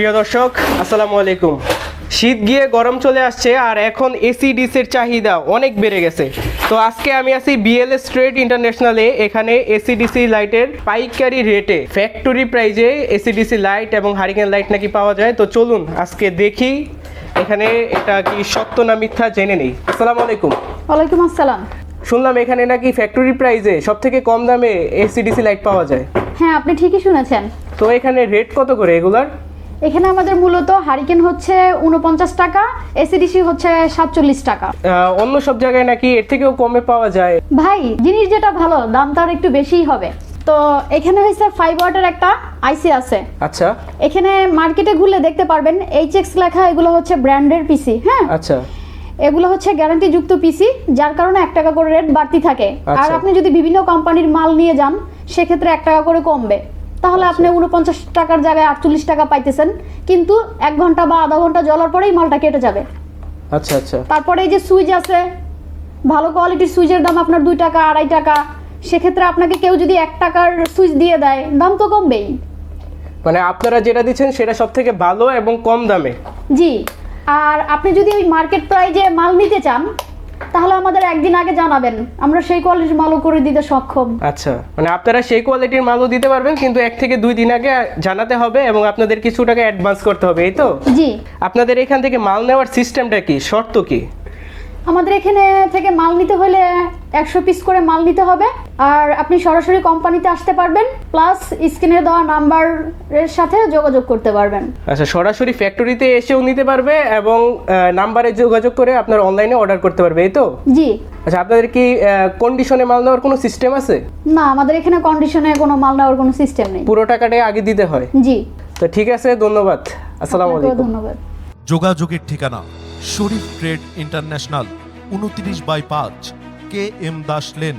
প্রিয় দর্শক আসসালামু আলাইকুম। শীত গিয়ে গরম চলে আসছে আর এখন এসি ডিসের চাহিদা অনেক বেড়ে গেছে। তো আজকে আমি আছি বিএলএস ট্রেড ইন্টারন্যাশনালে এখানে এসিডিসি লাইটের পাইকারি রেটে ফ্যাক্টরি প্রাইজে এসিডিসি লাইট এবং হারিকেন লাইট নাকি পাওয়া যায়। তো চলুন আজকে দেখি এখানে এটা কি সত্য না মিথ্যা জেনে নেই। আসসালামু আলাইকুম। ওয়ালাইকুম আসসালাম। শুনলাম এখানে নাকি ফ্যাক্টরি প্রাইজে সব থেকে কম দামে এসিডিসি লাইট পাওয়া যায়। হ্যাঁ আপনি ঠিকই শুনেছেন। তো এখানে রেট কত করে এগুলার? এখানে আমাদের মূলত হারিকেন হচ্ছে উনপঞ্চাশ টাকা এসিডিসি হচ্ছে সাতচল্লিশ টাকা। অন্য সব জায়গায় নাকি এর থেকেও কমে পাওয়া যায়? ভাই জিনিস যেটা ভালো দাম তার একটু বেশিই হবে। তো এখানে হয়েছে ফাইভ ওয়াটের একটা আইসি আছে। আচ্ছা। এখানে মার্কেটে ঘুরলে দেখতে পারবেন এইচ এক্স লেখা এগুলো হচ্ছে ব্র্যান্ডের পিসি হ্যাঁ? আচ্ছা। এগুলো হচ্ছে গ্যারান্টি যুক্ত পিসি যার কারণে এক টাকা করে রেট বাড়তি থাকে। আর আচ্ছা। আপনি যদি বিভিন্ন কোম্পানির মাল নিয়ে যান সেক্ষেত্রে এক টাকা করে কমবে। তাহলে আপনি উনপঞ্চাশ টাকার জায়গায় আটচল্লিশ টাকা পাইতেছেন। কিন্তু এক ঘণ্টা বা আধা ঘণ্টা জ্বলার পরেই মালটা কেটে যাবে। আচ্ছা আচ্ছা। তারপরে এই যে সুইচ আছে ভালো কোয়ালিটির সুইচের দাম আপনার দুই টাকা আড়াই টাকা। সেক্ষেত্রে আপনাকে কেউ যদি এক টাকার সুইচ দিয়ে দেয় দাম তো কমবেই। মানে আপনারা যেটা দিচ্ছেন সেটা সব থেকে ভালো এবং কম দামে। জি। আর আপনি যদি ওই মার্কেট প্রাইজে মাল নিতে চান তাহলে আমাদের একদিন আগে জানাবেন। আমরা সেই কোয়ালিটির মালও করে দিতে সক্ষম। আচ্ছা মানে আপনারা সেই কোয়ালিটির মালও দিতে পারবেন কিন্তু এক থেকে দুই দিন আগে জানাতে হবে এবং আপনাদের কিছু টাকা অ্যাডভান্স করতে হবে এই তো? জি। আপনাদের এখান থেকে মাল নেওয়ার সিস্টেমটা কি? শর্ত কি? আমাদের এখানে থেকে মাল নিতে হলে একশো পিস করে মাল নিতে হবে। আর আপনি সরাসরি কোম্পানিতে আসতে পারবেন প্লাস স্ক্রিনে দেওয়া নাম্বারের সাথে যোগাযোগ করতে পারবেন। আচ্ছা সরাসরি ফ্যাক্টরিতে এসেও নিতে পারবে এবং নাম্বারে যোগাযোগ করে আপনার অনলাইনে অর্ডার করতে পারবে এই তো? জি। আচ্ছা আপনাদের কি কন্ডিশনে মাল নেওয়ার কোনো সিস্টেম আছে? না আমাদের এখানে কন্ডিশনে কোনো মাল নেওয়ার কোনো সিস্টেম নেই। পুরো টাকাটাই আগে দিতে হয়? জি। তো ঠিক আছে ধন্যবাদ। আসসালামু আলাইকুম। ধন্যবাদ। যোগাযোগের ঠিকানা শরীফ ট্রেড ইন্টারন্যাশনাল উনত্রিশ বাই পাঁচ K M Das lane.